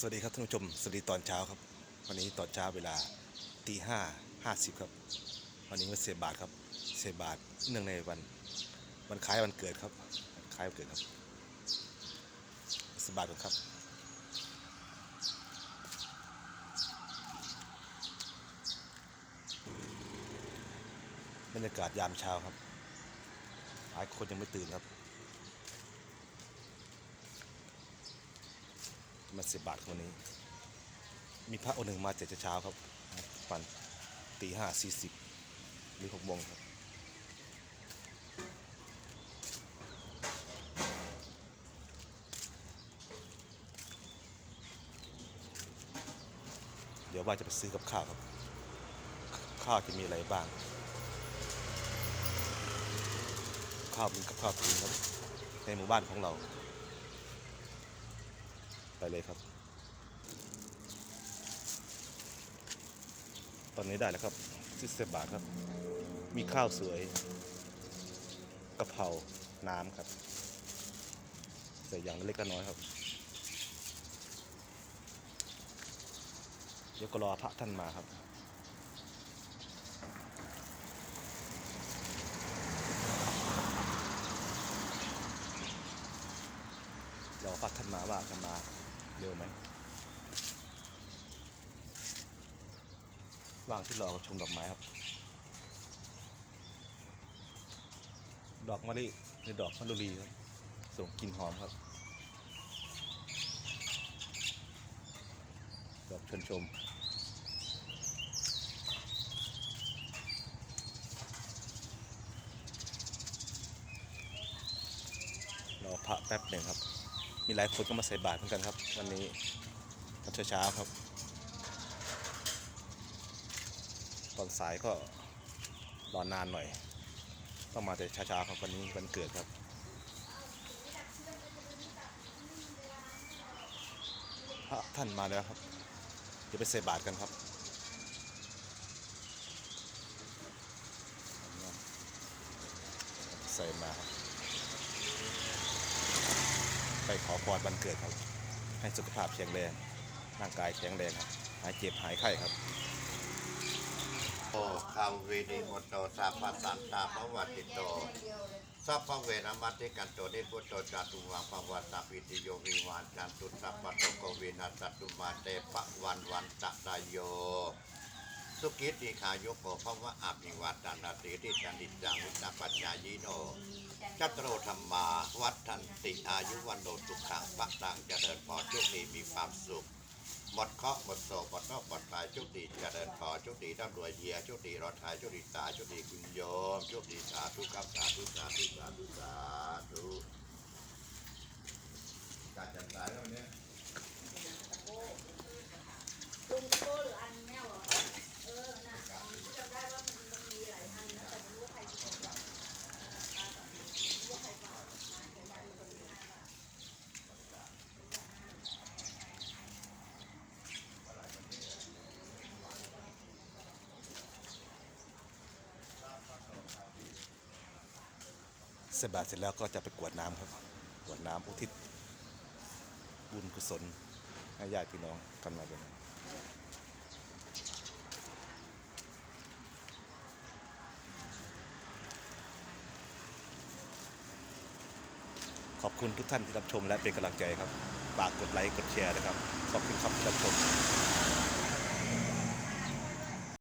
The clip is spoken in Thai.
สวัสดีครับท่านผู้ชม สวัสดีตอนเช้าครับ วันนี้ตอนเช้าเวลาตีห้าห้าสิบครับ วันนี้มาเสบาทครับ เสบาทเนื่องในวันวันคล้ายวันเกิดครับวันคล้ายวันเกิดครับเสบาทกันครับ บรรยากาศยามเช้าครับ หลายคนยังไม่ตื่นครับ มาสิบบาทวันนี้ มีพระองค์หนึ่งมาเจ็ดเช้าครับปันตีห้าสี่สิบหรือหกโมงครับเดี๋ยวว่าจะไปซื้อกับข้าวครับ ข้าวจะมีอะไรบ้าง ข้าวมีกับข้าวกินครับ ในหมู่บ้านของเรา ไปเลยครับ ตอนนี้ได้แล้วครับสิสิบบาทครับ มีข้าวสวยกะเพราน้ำครับใส่อย่างเล็กละน้อยครับ เดี๋ยวก็รอพระท่านมาครับรอพระท่านมาว่าจะมา เร็วไหมว่างที่รอชมดอกไม้ครับ ดอกมะลิหรือดอกมะลุลีครับส่งกลิ่นหอมครับ ดอกชนชมรอพระแป๊บหนึ่งครับ มีหลายคนก็มาใส่บาตรเหมือนกันครับ วันนี้ตอนเช้าๆครับ ตอนสายก็รอนานหน่อย ต้องมาแต่ช้าๆครับวันนี้วันเกิดครับพระท่านมาแล้วครับเดี๋ยวไปใส่บาตรกันครับใส่มาครับไปขอ พรวันเกิดครับ ให้สุขภาพแข็งแรง ร่างกายแข็งแรงครับ หายเจ็บหายไข้ครับโอคาเวนิโมโตสัพพสันตาภวัติโตสัพพเวรมัติกันโตนิพุตโตจตุวังภวัตปิติโยวิวานจันตุสัพพโตโกวินัสสตุมาเตปะวันวันตะตายโย สุกิติขายุโกภวะอาภิวัตนาติติจันติจังวุตปัจจายโนจัตโรธรรมาวัฒนติอายุวันโนทุขังปะตังเจริญพรโชคดีมีความสุขหมดเคาะหมดโศกหมดโรคหมดภัยโชคดีเจริญพรโชคดีร่ำรวยเฮียโชคดีรอดทายโชคดีตายโชคดีคุณโยมโชคดีสาธุครับสาธุสาธุสาธุสาธุการจัดสายแล้ววันเนี้ย ลุงโก้หรืออันแม่เหรอเออน่ะจำได้ว่ามันมันมีหลายอันนะแต่ไม่รู้ว่าใครเป็นคนจับไม่รู้ว่าใครเป่ามาเขียนไว้บนนี้ เสบาตรเสร็จแล้วก็จะไปกวดน้ำครับ กวดน้ำอุทิศบุญกุศลให้ญาติพี่น้องกันมาเป็นขอบคุณทุกท่านที่รับชมและเป็นกำลังใจครับฝากกดไลค์กดแชร์นะครับ ขอบคุณครับที่รับชม